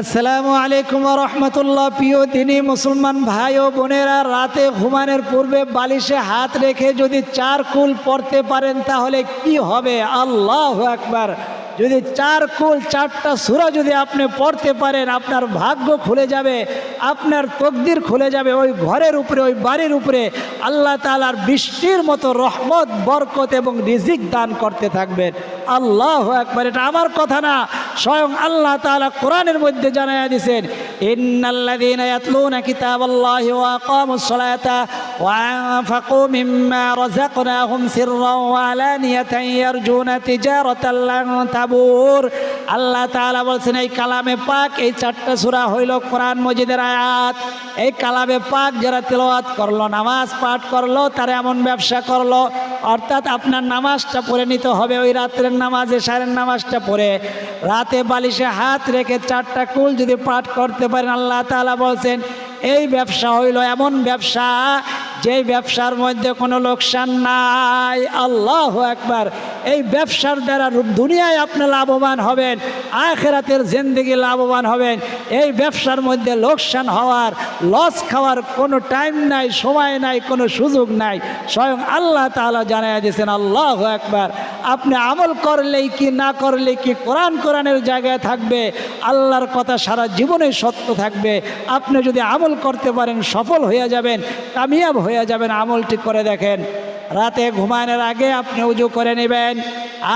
আসসালামু আলাইকুম রহমতুল্লাহ। প্রিয় তিনি মুসলমান ভাই ও বোনেরা, রাতে ঘুমানোর পূর্বে বালিশে হাত রেখে যদি চার কুল পড়তে পারেন, তাহলে কি হবে? আল্লাহ একবার যদি চার কুল, চারটা সুরা যদি আপনি পড়তে পারেন, আপনার ভাগ্য খুলে যাবে, আপনার তকদির খুলে যাবে, ওই ঘরের উপরে, ওই বাড়ির উপরে আল্লাহ তালার বৃষ্টির মতো রহমত, বরকত এবং রিজিক দান করতে থাকবেন। আল্লাহ একবার এটা আমার কথা না স্বয়ং আল্লাহ তালা কোরআনের মধ্যে জানাইয়া দিছেন, ইন্নাল্লাযীনা ইয়াতলুনা কিতাবাল্লাহি ওয়া আকামুস সালাতা ওয়া আনফাকু মিম্মা রাযাকনাহুম সিররান ওয়া আলানিয়াতান ইয়ারজুনা তিজারাতান লান তাবুর আল্লাহ তাআলা বলছেন, এই কালামে পাক এই চারটা সূরা হইল কোরআন মজিদের আয়াত। এই কালামে পাক যারা তেলাওয়াত করল, নামাজ পাঠ করল, তারা এমন ব্যবসা করল, অর্থাৎ আপনার নামাজটা পড়ে নিতে হবে, ওই রাত্রের নামাজে, সারের নামাজটা পড়ে। রাতে বালিশে হাত রেখে চারটা কুল যদি পাঠ করতে পারেন, আল্লাহ তাআলা বলছেন, এই ব্যবসা হইল এমন ব্যবসা যেই ব্যবসার মধ্যে কোনো লোকসান নাই, আল্লাহ একবার এই ব্যবসার দ্বারা দুনিয়ায় আপনি লাভবান হবেন, আখেরাতের জিন্দিগি লাভবান হবেন। এই ব্যবসার মধ্যে লোকসান হওয়ার লস খাওয়ার কোনো টাইম নাই, সময় নাই, কোনো সুযোগ নাই। স্বয়ং আল্লাহ তালা জানাই দিয়েছেন, আল্লাহ একবার আপনি আমল করলেই কি, না করলে কি কোরআন কোরআনের জায়গায় থাকবে, আল্লাহর কথা সারা জীবনে সত্য থাকবে। আপনি যদি আমল করতে পারেন, সফল হয়ে যাবেন, কামিয়াব হয়ে যাবেন, আমলটি করে দেখেন। রাতে ঘুমানোর আগে আপনি উজু করে নেবেন।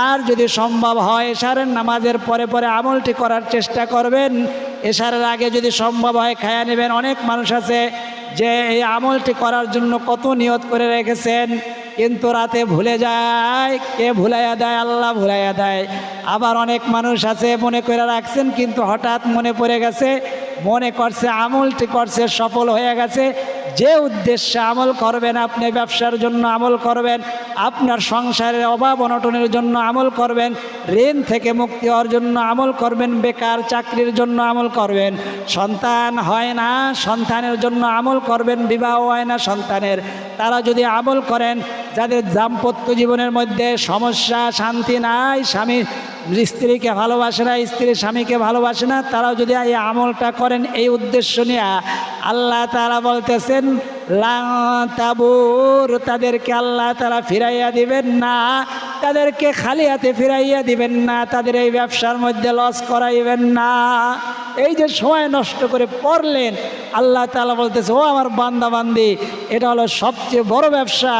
আর যদি সম্ভব হয়, এশারের নামাজের পরে পরে আমলটি করার চেষ্টা করবেন। এশারের আগে যদি সম্ভব হয়, খায়া নেবেন। অনেক মানুষ আছে যে এই আমলটি করার জন্য কত নিয়ত করে রেখেছেন। কিন্তু রাতে ভুলে যায়, কে ভুলাইয়া দেয়? আল্লাহ ভুলাইয়া দেয়। আবার অনেক মানুষ আছে, মনে করে রাখছেন, কিন্তু হঠাৎ মনে পড়ে গেছে, মনে করছে আমলটি করছে, সফল হয়ে গেছে। যে উদ্দেশ্যে আমল করবেন, আপনি ব্যবসার জন্য আমল করবেন, আপনার সংসারের অভাব অনটনের জন্য আমল করবেন, ঋণ থেকে মুক্তি হওয়ার জন্য আমল করবেন, বেকার চাকরির জন্য আমল করবেন, সন্তান হয় না, সন্তানের জন্য আমল করবেন, বিবাহ হয় না সন্তানের। তারা যদি আমল করেন, যাদের দাম্পত্য জীবনের মধ্যে সমস্যা, শান্তি নাই, স্বামী স্ত্রীকে ভালোবাসে না স্ত্রী স্বামীকে ভালোবাসে না, তারাও যদি এই আমলটা করেন, এই উদ্দেশ্য নিয়ে আল্লাহ তারা বলতেছেন তাবুর তাদেরকে আল্লাহ তারা ফিরাইয়া দিবেন না, তাদেরকে খালি হাতে ফিরাইয়া দিবেন না, তাদের এই ব্যবসার মধ্যে লস করাইবেন না। এই যে সময় নষ্ট করে পড়লেন আল্লাহ তালা বলতেছে, ও আমার বান্দা বান্দি এটা হলো সবচেয়ে বড় ব্যবসা।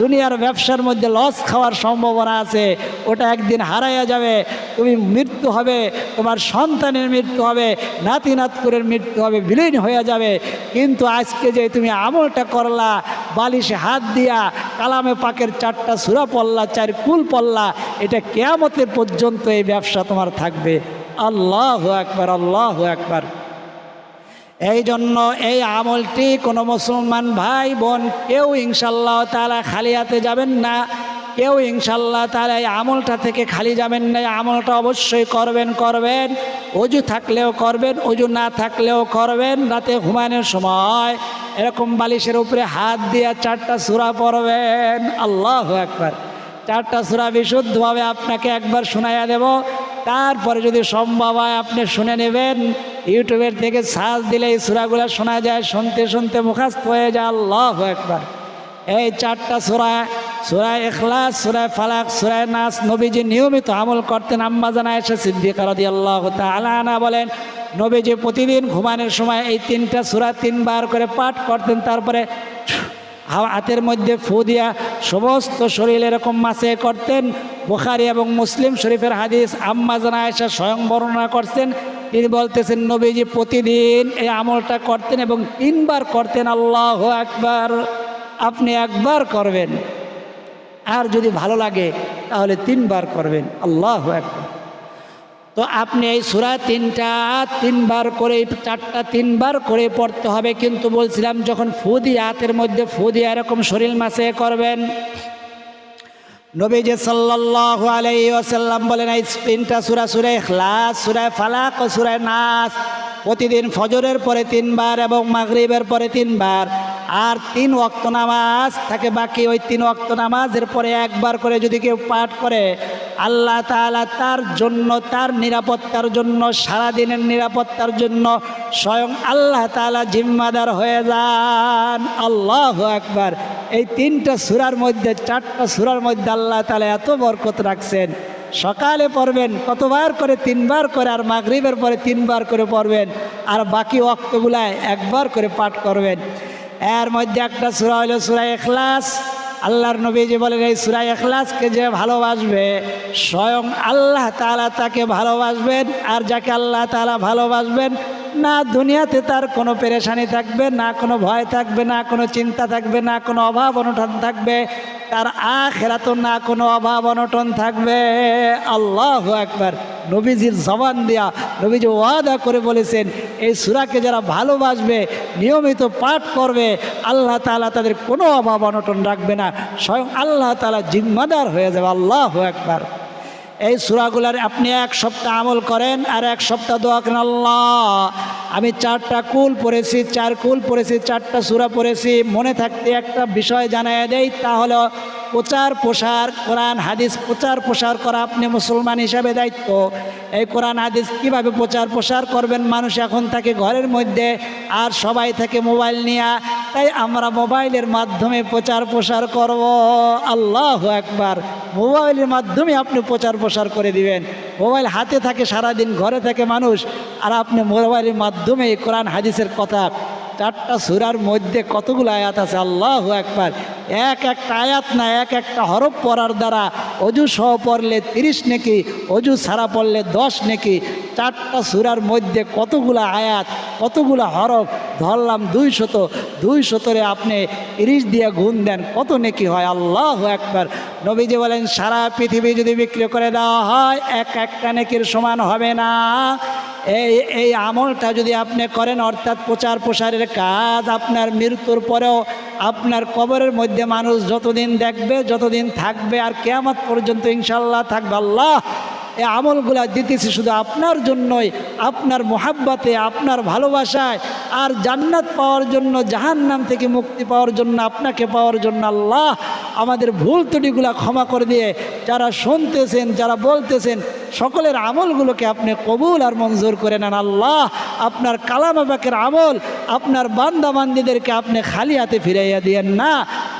দুনিয়ার ব্যবসার মধ্যে লস খাওয়ার সম্ভাবনা আছে। ওটা একদিন হারাইয়া যাবে। তুমি মৃত্যু হবে, তোমার সন্তানের মৃত্যু হবে, নাতি নাতকুরের মৃত্যু হবে, বিলীন হয়ে যাবে। কিন্তু আজকে যে তুমি আমলটা করলা, বালিশে হাত দিয়া, কালামে পাকের চারটা সুরা পল্লা চার কুল পল্লা এটা কেয়ামতের পর্যন্ত এই ব্যবসা তোমার থাকবে। আল্লাহ একবার আল্লাহ একবার এই জন্য এই আমলটি কোনো মুসলমান ভাই বোন, কেউ ইনশাল্লাহ তারা খালি হাতে যাবেন না। কেউ ইনশাল্লাহ তারা এই আমলটা থেকে খালি যাবেন না। এই আমলটা অবশ্যই করবেন করবেন। অজু থাকলেও করবেন, অজু না থাকলেও করবেন। রাতে ঘুমানোর সময় এরকম বালিশের উপরে হাত দিয়ে চারটা সুরা পড়বেন। আল্লাহ একবার চারটা সুরা বিশুদ্ধভাবে আপনাকে একবার শোনাইয়া দেব। তারপরে যদি সম্ভব হয় আপনি শুনে নেবেন। ইউটিউবের থেকে সার্চ দিলে এই সুরাগুলো শোনা যায়, শুনতে শুনতে মুখাস্ত হয়ে যায়, আল্লাহ একবার এই চারটা সুরা সুরায় এখলাস সুরায় ফালাক সুরায় নাস, নবীজি নিয়মিত আমল করতেন। আম্মা জানা এসে সিদ্দিক রাদি আল্লাহ আলানা বলেন, নবীজি প্রতিদিন ঘুমানোর সময় এই তিনটা সুরা তিনবার করে পাঠ করতেন, তারপরে হাতের মধ্যে ফু দিয়া সমস্ত শরীর এরকম মাসে করতেন। বুখারি এবং মুসলিম শরীফের হাদিস আম্মা জানা এসে স্বয়ং বর্ণনা করছেন তিনি বলতেছেন, নবীজি প্রতিদিন এই আমলটা করতেন এবং তিনবার করতেন, আল্লাহ একবার আপনি একবার করবেন। আর যদি ভালো লাগে, তাহলে তিনবার করবেন। আল্লাহ একবার তো আপনি এই সুরা তিনটা তিনবার করে, চারটা তিনবার করে পড়তে হবে। কিন্তু বলছিলাম, যখন ফু দিয়ে হাতের মধ্যে ফু দিয়ে এরকম শরীর মাসে করবেন নবীজি সাল্লাহ আলাই ওসাল্লাম বলেন, এই তিনটা সুরা, সুরে খ্লাস সুরায় ফালাক ও সুরায় নাস, প্রতিদিন ফজরের পরে তিনবার এবং মাগরিবের পরে তিনবার। আর তিন ওয়াক্ত নামাজ থাকে, বাকি ওই তিন ওয়াক্ত নামাজের পরে একবার করে যদি কেউ পাঠ করে, আল্লাহ তাআলা তার জন্য, তার নিরাপত্তার জন্য, সারাদিনের নিরাপত্তার জন্য স্বয়ং আল্লাহ তাআলা জিম্মাদার হয়ে যান। আল্লাহ একবার এই তিনটা সুরার মধ্যে, চারটা সুরার মধ্যে আল্লাহ তালা এত বরকত রাখছেন। সকালে পড়বেন, কতবার করে তিনবার করে, আর মাগরিবের পরে তিনবার করে পড়বেন, আর বাকি অক্তগুলায় একবার করে পাঠ করবেন। এর মধ্যে একটা সুরা হলো সুরা এখলাস আল্লাহর নবী যে বলেন, এই সুরা এখলাসকে যে ভালোবাসবে, স্বয়ং আল্লাহ তাআলা তাকে ভালোবাসবেন, আর যাকে আল্লাহ তাআলা ভালোবাসবেন না দুনিয়াতে তার কোনো পেরেশানি থাকবে, না কোনো ভয় থাকবে, না কোনো চিন্তা থাকবে, না কোনো অভাব অনটন থাকবে। তার আখেরাত না কোনো অভাব অনটন থাকবে। আল্লাহ একবার নবীজির জবান দেয়া নবীজি ওয়াদা করে বলেছেন, এই সুরাকে যারা ভালোবাসবে, নিয়মিত পাঠ করবে, আল্লাহ তালা তাদের কোনো অভাব অনটন রাখবে না। স্বয়ং আল্লাহ তালা জিম্মাদার হয়ে যাবে। আল্লাহ একবার এই সুরাগুলার আপনি এক সপ্তাহ আমল করেন আর এক সপ্তাহ দোয়া করেন, আল্লাহ, আমি চারটা কুল পড়েছি, চার কুল পড়েছি, চারটা সুরা পড়েছি, মনে থাকতে একটা বিষয় জানাই দেই তাহলে প্রচার প্রসার কোরআন, হাদিস প্রচার প্রসার করা আপনি মুসলমান হিসাবে দায়িত্ব। এই কোরআন, হাদিস কীভাবে প্রচার প্রসার করবেন? মানুষ এখন থাকে ঘরের মধ্যে আর সবাই থাকে মোবাইল নিয়ে তাই আমরা মোবাইলের মাধ্যমে প্রচার প্রসার করব। আল্লাহ একবার মোবাইলের মাধ্যমে আপনি প্রচার প্রসার করে দিবেন। মোবাইল হাতে থাকে, সারাদিন ঘরে থাকে মানুষ। আর আপনি মোবাইলের মাধ্যমে কোরআন, হাদিসের কথা, চারটা সুরার মধ্যে কতগুলো আয়াত আছে? আল্লাহ একবার এক একটা আয়াত না, এক একটা হরফ পড়ার দ্বারা অজু সহ পড়লে তিরিশ নেকি, অজু ছাড়া পড়লে দশ নেকি চারটা সুরার মধ্যে কতগুলো আয়াত, কতগুলো হরফ, ধরলাম দুই শত দুই শতরে আপনি তিরিশ দিয়ে গুণ দেন, কত নেকি হয়? আল্লাহ একবার নবীজি বলেন, সারা পৃথিবী যদি বিক্রি করে দেওয়া হয়, এক একটা নেকির সমান হবে না। এই এই আমলটা যদি আপনি করেন, অর্থাৎ প্রচার প্রসারের কাজ আপনার মৃত্যুর পরেও আপনার কবরের মধ্যে মানুষ যতদিন দেখবে, যতদিন থাকবে, আর কেয়ামত পর্যন্ত ইনশাল্লাহ থাকবে। আল্লাহ এই আমলগুলা দিতেছি শুধু আপনার জন্যই, আপনার মোহাব্বাতে, আপনার ভালোবাসায়। আর জান্নাত পাওয়ার জন্য, জাহান্নাম থেকে মুক্তি পাওয়ার জন্য, আপনাকে পাওয়ার জন্য আল্লাহ আমাদের ভুল ত্রুটিগুলা ক্ষমা করে দিয়ে, যারা শুনতেছেন, যারা বলতেছেন, সকলের আমলগুলোকে আপনি কবুল আর মঞ্জুর করে নেন আল্লাহ। আপনার কালামাবাকের আমল, আপনার বান্দা বান্দিদেরকে আপনি খালি হাতে ফিরাইয়া দিয়েন না।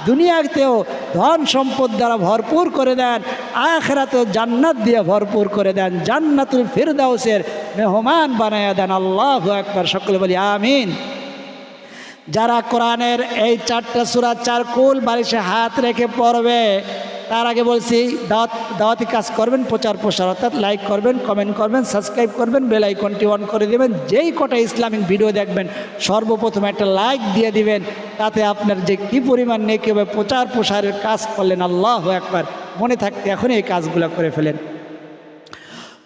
দুনিয়াতেও ধন সম্পদ দ্বারা ভরপুর করে দেন। আখেরাতেও জান্নাত দিয়ে ভরপুর করে দেন, জান্নাতুল ফিরদাউসের মেহমান বানাইয়া দেন, আল্লাহ একবার সকলে বলি আমিন। যারা কোরআনের এই চারটা সুরা চার কুল বালিশে হাত রেখে পড়বে, তার আগে বলছি, দাওয়াত, দাওয়াতি কাজ করবেন, প্রচার প্রসার অর্থাৎ লাইক করবেন কমেন্ট করবেন সাবস্ক্রাইব করবেন বেল আইকনটি অন করে দেবেন, যেই কটা ইসলামিক ভিডিও দেখবেন, সর্বপ্রথম একটা লাইক দিয়ে দিবেন, তাতে আপনার যে কী পরিমাণ নেই কেউ প্রচার প্রসারের কাজ করলেন, আল্লাহ একবার মনে থাকতে এখন এই কাজগুলো করে ফেলেন।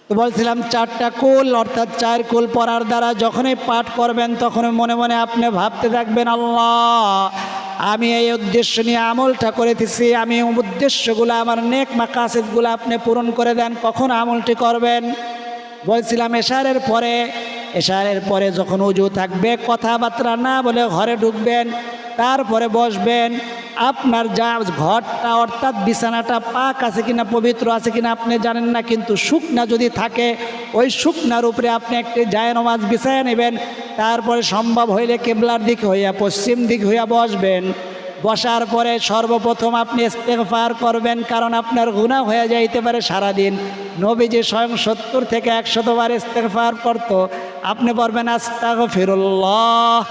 তো বলছিলাম, চারটা কুল, অর্থাৎ চার কুল পড়ার দ্বারা যখনই পাঠ করবেন, তখনই মনে মনে আপনি ভাবতে থাকবেন, আল্লাহ, আমি এই উদ্দেশ্য নিয়ে আমলটা করেতেছি, আমি উদ্দেশ্যগুলো, আমার নেক মাকাসিদগুলো আপনি পূরণ করে দেন, কখন আমলটি করবেন? বলছিলাম, এশারের পরে এশারের পরে যখন উজু থাকবে, কথাবার্তা না বলে ঘরে ঢুকবেন, তারপরে বসবেন, আপনার যা ঘরটা অর্থাৎ বিছানাটা পাক আছে কিনা, পবিত্র আছে কিনা আপনি জানেন না, কিন্তু শুকনা যদি থাকে, ওই শুকনার উপরে আপনি একটি জায় নমাজ বিছায় নেবেন, তারপরে সম্ভব হইলে কেবলার দিক হইয়া, পশ্চিম দিক হইয়া বসবেন। বসার পরে সর্বপ্রথম আপনি ইস্তেগফার করবেন, কারণ আপনার গুণা হয়ে যাইতে পারে সারাদিন। নবীজি স্বয়ং সত্তর থেকে একশতবার ইস্তেগফার করতো। আপনি পড়বেন আস্তাগ ফিরুল্লাহ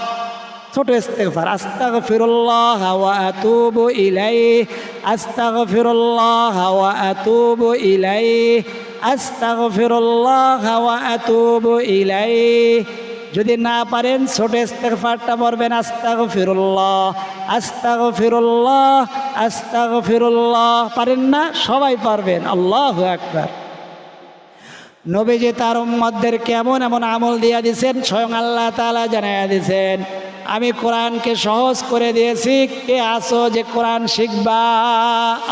ছোট ইস্তেগফার, আস্তাগফিরুল্লাহ ওয়া আতুবু ইলাইহি। আস্তাগফিরুল্লাহ ওয়া আতুবু ইলাইহি। আস্তাগফিরুল্লাহ ওয়া আতুবু ইলাইহি। যদি না পারেন, ছোট ইস্তেগফারটা পড়বেন, আস্তাগফিরুল্লাহ আস্তাগফিরুল্লাহ আস্তাগফিরুল্লাহ। পারেন না? সবাই পারবেন, আল্লাহু আকবার। নবীজি তার উম্মতদের কেমন এমন আমল দিয়া দিছেন, স্বয়ং আল্লাহ তাআলা জানাইয়া দিছেন, আমি কোরআনকে সহজ করে দিয়েছি, কে আসো যে কোরআন শিখবা?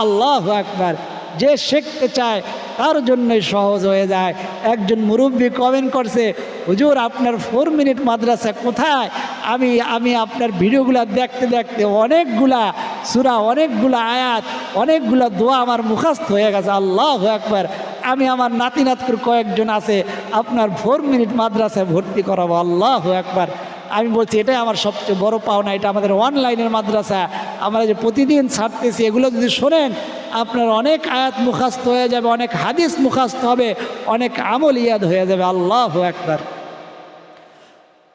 আল্লাহ আকবার। যে শিখতে চায়, তার জন্যই সহজ হয়ে যায়। একজন মুরব্বী কমেন্ট করছে, হুজুর, আপনার ফোর মিনিট মাদ্রাসা কোথায়? আমি আমি আপনার ভিডিওগুলো দেখতে দেখতে অনেকগুলা সুরা, অনেকগুলা আয়াত, অনেকগুলা দোয়া আমার মুখস্থ হয়ে গেছে। আল্লাহ একবার আমি আমার নাতি নাতকুর কয়েকজন আছে, আপনার ফোর মিনিট মাদ্রাসায় ভর্তি করাবো। আল্লাহ একবার আমি বলছি, এটাই আমার সবচেয়ে বড় পাওনা, এটা আমাদের অনলাইনের মাদ্রাসা। আমরা যে প্রতিদিন ছাড়তেছি, এগুলো যদি শোনেন, আপনার অনেক আয়াত মুখাস্ত হয়ে যাবে, অনেক হাদিস মুখাস্ত হবে, অনেক আমল ইয়াদ হয়ে যাবে। আল্লাহ একবার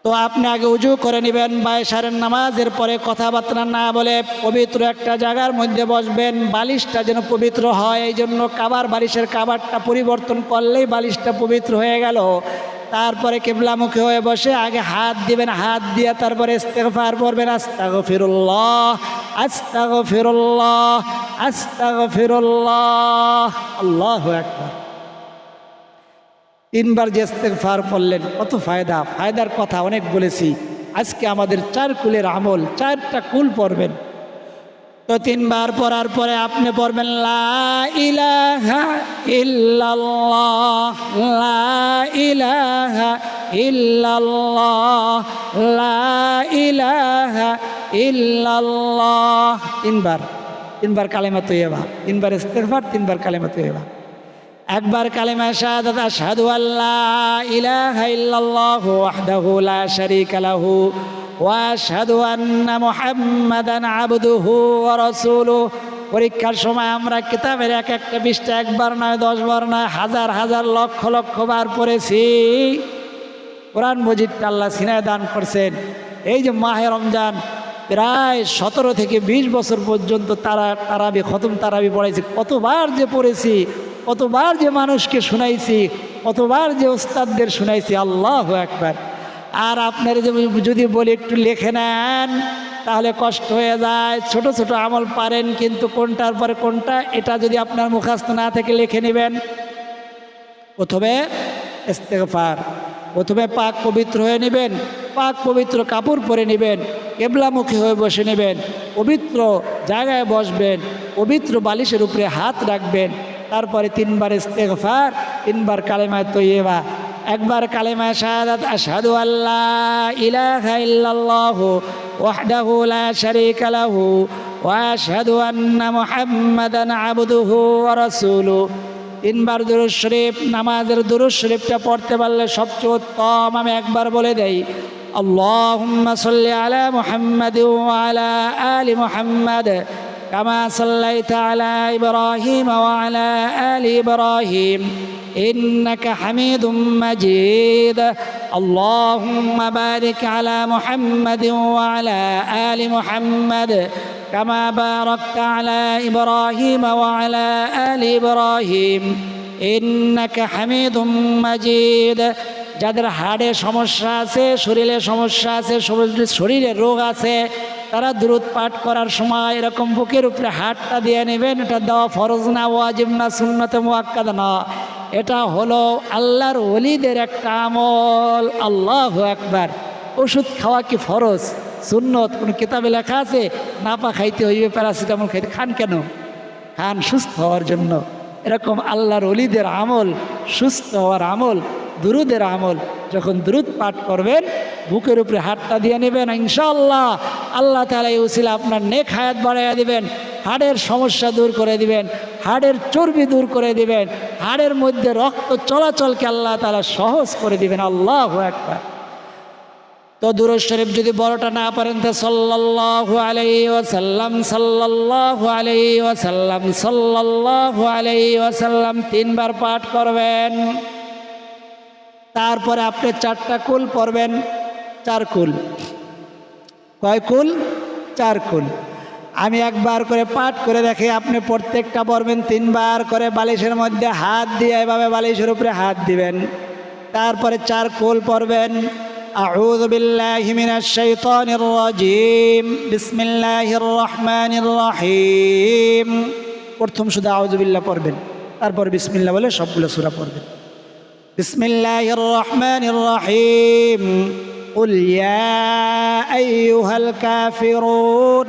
তো আপনি আগে উজু করে নেবেন বায়সারের নামাজের পরে কথাবার্তা না বলে পবিত্র একটা জায়গার মধ্যে বসবেন, বালিশটা যেন পবিত্র হয় এই জন্য কাবার বালিশের কাবারটা পরিবর্তন করলেই বালিশটা পবিত্র হয়ে গেল। তারপরে কেবলামুখী হয়ে বসে আগে হাত দিবেন, হাত দিয়ে তারপরে ইস্তেগফার পড়বেন আস্তাগ ফিরুল্লাহ আস্তাগ ফিরুল্লাহ আস্তাগ ফিরুল্লাহ আল্লাহ একবার তিনবার যে ইস্তেগফার পড়লেন, কত ফায়দা। ফায়দার কথা অনেক বলেছি। আজকে আমাদের চার কুলের আমল, চারটা কুল পড়বেন। তো তিনবার পড়ার পরে আপনি পড়বেন, লা ইলাহা লা লা ইলাহা তিনবার তিনবার কালেমা তৈবা তিনবার ইস্তেগফার, তিনবার কালেমা তৈবা একবার কালেমা শাহাদাত, আশহাদু আল্লাহ ইলাহা ইল্লাল্লাহু ওয়াহদাহু লা ওয়া আশহাদু আন্না মুহাম্মাদান আবদুহু ওয়া পরীক্ষার সময় আমরা কিতাবের এক একটা পৃষ্ঠা একবার নয়, দশ বার নয়, হাজার হাজার, লক্ষ লক্ষ বার পড়েছি। কোরআন মজিদটা আল্লাহ সিনায় দান করছেন। এই যে মাহে রমজান, প্রায় সতেরো থেকে বিশ বছর পর্যন্ত তারা তারাবি, খতম তারাবি পড়াইছি। কতবার যে পড়েছি, কতবার যে মানুষকে শুনাইছি, কতবার যে ওস্তাদদের শুনাইছি, আল্লাহ একবার আর আপনার যদি বলি একটু লেখে নেন, তাহলে কষ্ট হয়ে যায়। ছোট ছোট আমল পারেন, কিন্তু কোনটার পরে কোনটা, এটা যদি আপনার মুখাস্ত না থেকে লিখে নেবেন। প্রথমে ইস্তেগফার, প্রথমে পাক পবিত্র হয়ে নেবেন, পাক পবিত্র কাপড় পরে নেবেন, কেবলামুখী হয়ে বসে নেবেন, পবিত্র জায়গায় বসবেন, পবিত্র বালিশের উপরে হাত রাখবেন, তারপরে তিনবার ইস্তেগফার, তিনবার কালেমায় তৈবা একবার কালেমা শাহাদাত, আশহাদু আল্লাহ ইলাহা ইল্লাল্লাহ ওয়াহদাহু লা শারীকা লাহু ওয়া আশহাদু আন্না মুহাম্মাদান আবদুহু ওয়া রাসূলু। তিনবার দুরুদ শরীফ, নামাজের দুরুদ শরীফটা পড়তে পারলে সবচেয়ে উত্তম আমি একবার বলে দেই। আল্লাহুম্মা সাল্লি আলা মুহাম্মাদ ওয়া আলা আলি মুহাম্মাদ কামা সাল্লাইতা আলা ইব্রাহিম ওয়া আলা আলি ইব্রাহিম। إنك حميد مجيد اللهم بارك على محمد وعلى آل محمد كما باركت على إبراهيم وعلى آل إبراهيم إنك حميد مجيد যাদের হাড়ে সমস্যা আছে শরীরে সমস্যা আছে শরীরে- শরীরে রোগ আছে তারা দূরত পাঠ করার সময় এরকম বুকের উপরে হাতটা দিয়ে নেবেন এটা দেওয়া ফরজ না ওয়াজিব না সুন্নতে মুয়াক্কাদ না এটা হলো আল্লাহর অলিদের একটা আমল। আল্লাহ একবার ওষুধ খাওয়া কি ফরজ? সুন্নত? কোনো কিতাবে লেখা আছে? নাপা খাইতে হইবে, প্যারাসিটামল খাইতে। খান কেন? খান সুস্থ হওয়ার জন্য। এরকম আল্লাহর অলিদের আমল, সুস্থ হওয়ার আমল, দুরুদের আমল। যখন দ্রুত পাঠ করবেন, বুকের উপরে হাতটা দিয়ে নেবেন ইনশাল্লাহ আল্লাহ তালা এই উসিলা আপনার নেক হায়াত বাড়াইয়া দিবেন। হাড়ের সমস্যা দূর করে দিবেন, হাড়ের চর্বি দূর করে দিবেন, হাড়ের মধ্যে রক্ত চলাচলকে আল্লাহ তালা সহজ করে দিবেন। আল্লাহ একবার তো দুরুদ শরীফ যদি বড়টা না পারেন, তো সাল্লাল্লাহু আলাইহি ওয়াসাল্লাম, সাল্লাল্লাহু আলাইহি ওয়াসাল্লাম, সাল্লাল্লাহু আলাইহি ওয়াসাল্লাম তিনবার পাঠ করবেন। তারপরে আপনি চারটা কুল পড়বেন, চার কুল। কয় কুল? চার কুল। আমি একবার করে পাঠ করে দেখে আপনি প্রত্যেকটা পড়বেন তিনবার করে বালিশের মধ্যে হাত দিয়ে এভাবে বালিশের উপরে হাত দিবেন তারপরে চার কুল পড়বেন أعوذ بالله من الشيطان الرجيم بسم الله الرحمن الرحيم প্রথম শুধু আউজুবিল্লাহ পড়বেন তারপর বিসমিল্লাহ বলে সবগুলো সূরা পড়বেন بسم الله الرحمن الرحيم قل يا أيها الكافرون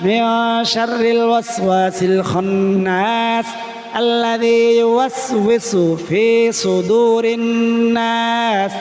من شر الوسواس الخناس الذي يوسوس في صدور الناس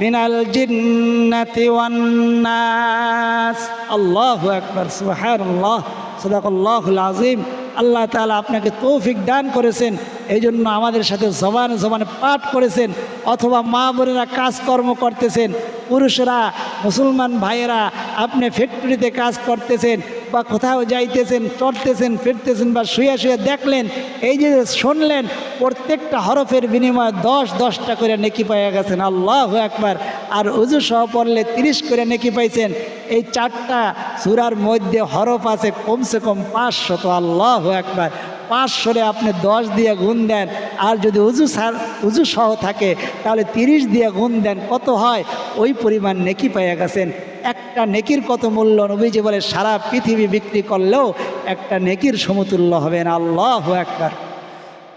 من الجنة والناس الله أكبر سبحان الله صدق الله العظيم আল্লাহ তাআলা আপনাকে তৌফিক দান করেছেন এই জন্য আমাদের সাথে জবানে জবানে পাঠ করেছেন অথবা মা বোনেরা কাজকর্ম করতেছেন, পুরুষরা, মুসলমান ভাইয়েরা, আপনি ফ্যাক্টরিতে কাজ করতেছেন বা কোথাও যাইতেছেন, চড়তেছেন, ফিরতেছেন বা শুয়ে শুয়ে দেখলেন, এই যে শুনলেন, প্রত্যেকটা হরফের বিনিময়ে দশ, দশটা করে নেকি পাইয়া গেছেন। আল্লাহ একবার আর উজু সহ পড়লে তিরিশ করে নেকি পাইছেন। এই চারটা সুরার মধ্যে হরফ আছে কমসে কম পাঁচশত। আল্লাহ একবার পাঁচশোরে আপনি দশ দিয়ে গুণ দেন, আর যদি উজু সার, উজু সহ থাকে, তাহলে তিরিশ দিয়ে গুণ দেন, কত হয়? ওই পরিমাণ নেকি পাইয়া গেছেন। একটা নেকির কত মূল্য? নবীজি বলে, সারা পৃথিবী বিক্রি করলেও একটা নেকির সমতুল্য হবে না। আল্লাহ একবার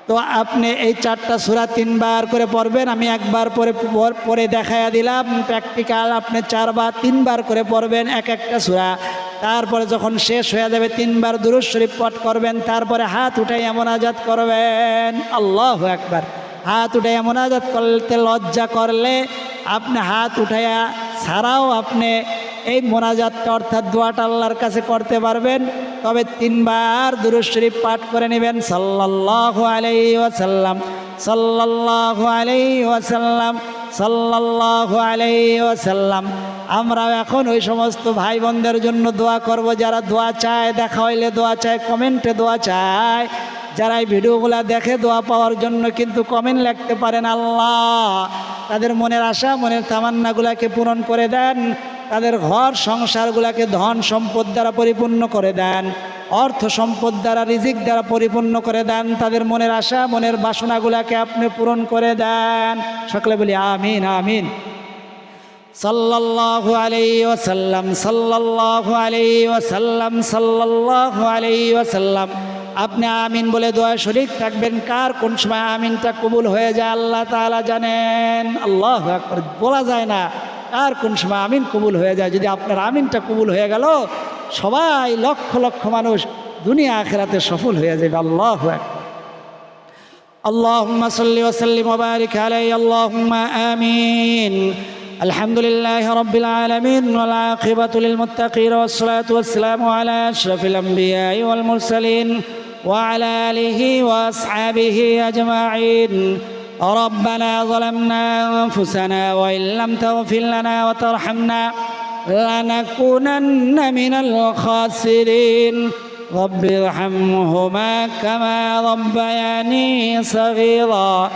তো আপনি এই চারটা সুরা তিনবার করে পড়বেন, আমি একবার পরে পরে দেখাইয়া দিলাম। প্র্যাকটিক্যাল আপনি চারবার, তিনবার করে পড়বেন এক একটা সুরা। তারপরে যখন শেষ হয়ে যাবে, তিনবার দুরুজ শরীফ পাঠ করবেন, তারপরে হাত উঠাই এমন আজাদ করবেন। আল্লাহ একবার হাত উঠাইয়া মোনাজাত করতে লজ্জা করলে আপনি হাত উঠাইয়া ছাড়াও আপনি এই মোনাজাতটা, অর্থাৎ দোয়াটা আল্লাহর কাছে করতে পারবেন। তবে তিনবার দুরুজ শরীফ পাঠ করে নেবেন, সাল্লাল্লাহু আলাইহি ওয়াসাল্লাম। সাল্লাল্লাহু আলাইহি ওয়াসাল্লাম। সাল্লাল্লাহু আলাইহি ওয়াসাল্লাম আমরা এখন ওই সমস্ত ভাই বোনদের জন্য দোয়া করব। যারা দোয়া চায়, দেখা হইলে দোয়া চায়, কমেন্টে দোয়া চায়। যারা এই ভিডিওগুলো দেখে দোয়া পাওয়ার জন্য কিন্তু কমেন্ট লিখতে পারেন। আল্লাহ, তাদের মনের আশা, মনের তামান্নাগুলাকে পূরণ করে দেন। তাদের ঘর সংসারগুলাকে ধন সম্পদ দ্বারা পরিপূর্ণ করে দেন, অর্থ সম্পদ দ্বারা, রিজিক দ্বারা পরিপূর্ণ করে দেন, তাদের মনের আশা, মনের বাসনাগুলাকে আপনি পূরণ করে দেন। সকলে বলি, আমিন আমিন। সাল্লাল্লাহু আলাইহি ওয়াসাল্লাম, সাল্লাল্লাহু আলাইহি ওয়াসাল্লাম, সাল্লাল্লাহু আলাইহি ওয়াসাল্লাম। আপনি আমিন বলে দোয়া শরীক থাকবেন, কার কোন সময় আমিনটা কবুল হয়ে যায় আল্লাহ তাআলা জানেন। আল্লাহ বলা যায় না। কার কোন সময় আমিন কবুল হয়ে যায় যদি আপনার আমিনটা কবুল হয়ে গেল সবাই লক্ষ লক্ষ মানুষ দুনিয়া আখেরাতে সফল হয়ে যাবে আল্লাহ আকবার اللهم صل وسلم وبارك عليه اللهم آمين الحمد لله رب العالمين والعاقبة للمتقين والصلاة والسلام على أشرف الأنبياء والمرسلين وعلى آله وأصحابه أجمعين ربنا ظلمنا أنفسنا وإن لم تغفر لنا وترحمنا لنكونن من الخاسرين رب ارحمهما كما ربياني صغيرا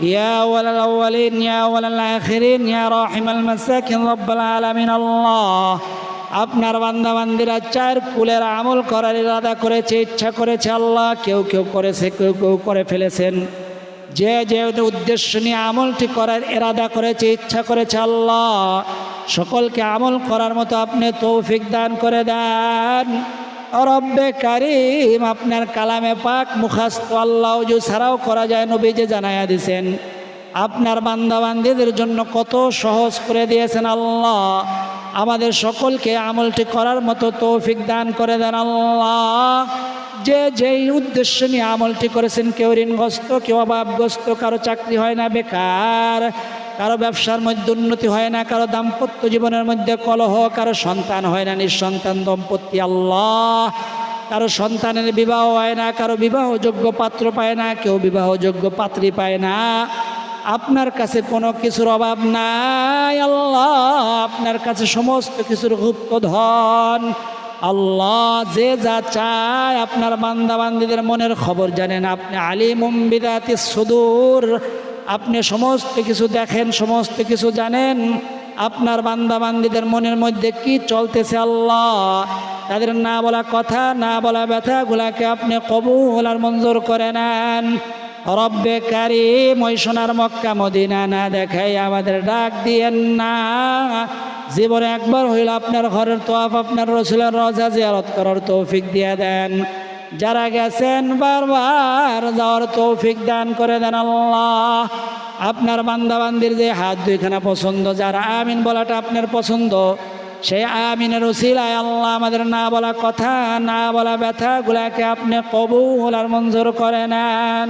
يا أول الأولين يا أول الآخرين يا راحم المساكين رب العالمين الله আপনার বান্দা বান্দিরা চার কুলের আমল করার ইরাদা করেছে ইচ্ছা করেছে আল্লাহ কেউ কেউ করেছে কেউ কেউ করে ফেলেছেন যে যে উদ্দেশ্য নিয়ে আমলটি করার এরাদা করেছে, ইচ্ছা করেছে আল্লাহ, সকলকে আমল করার মতো আপনি তৌফিক দান করে দেন। রব্বে কারিম, আপনার কালামে পাক মুখাস্ত আল্লাহ যে ছাড়াও করা যায় নবী যে জানাইয়া দিছেন। আপনার বান্দাবান্দিদের জন্য কত সহজ করে দিয়েছেন আল্লাহ। আমাদের সকলকে আমলটি করার মতো তৌফিক দান করে দেন আল্লাহ। যে যেই উদ্দেশ্য নিয়ে আমলটি করেছেন, কেউ ঋণগ্রস্ত, কেউ অভাবগ্রস্ত, কারও চাকরি হয় না, বেকার, কারও ব্যবসার মধ্যে উন্নতি হয় না, কারও দাম্পত্য জীবনের মধ্যে কলহ, কারও সন্তান হয় না, নিঃসন্তান দম্পতি আল্লাহ। কারও সন্তানের বিবাহ হয় না, কারও বিবাহযোগ্য পাত্র পায় না, কেউ বিবাহযোগ্য পাত্রী পায় না। আপনার কাছে কোনো কিছুর অভাব নাই, আল্লাহ। আপনার কাছে সমস্ত কিছুর গুপ্ত ধন আল্লাহ যে যা চায় আপনার বান্দা বান্দিদের মনের খবর জানেন। আপনি আলিমুম বিদাতি সুদূর, আপনি সমস্ত কিছু দেখেন, সমস্ত কিছু জানেন। আপনার বান্দা বান্দিদের মনের মধ্যে কি চলতেছে আল্লাহ? তাদের না বলা কথা, না বলা ব্যথাগুলাকে আপনি কবুল আর মঞ্জুর করে নেন। রব্বে কারিম, ওই সোনার মক্কা মদিনা না দেখাই আমাদের ডাক দিয়েন না। জীবনে একবার হইল আপনার ঘরের তোয়াফ, আপনার রসুলের রজা জিয়ারত করার তৌফিক দিয়ে দেন। যারা গেছেন বারবার যাওয়ার তৌফিক দান করে দেন আল্লাহ। আপনার বান্দাবান্দির যে হাত দুইখানা পছন্দ, যারা আমিন বলাটা আপনার পছন্দ, সেই আমিনের উসিলায় আল্লাহ আমাদের না বলা কথা, না বলা ব্যথাগুলাকে আপনি কবুল আর মঞ্জুর করে নেন।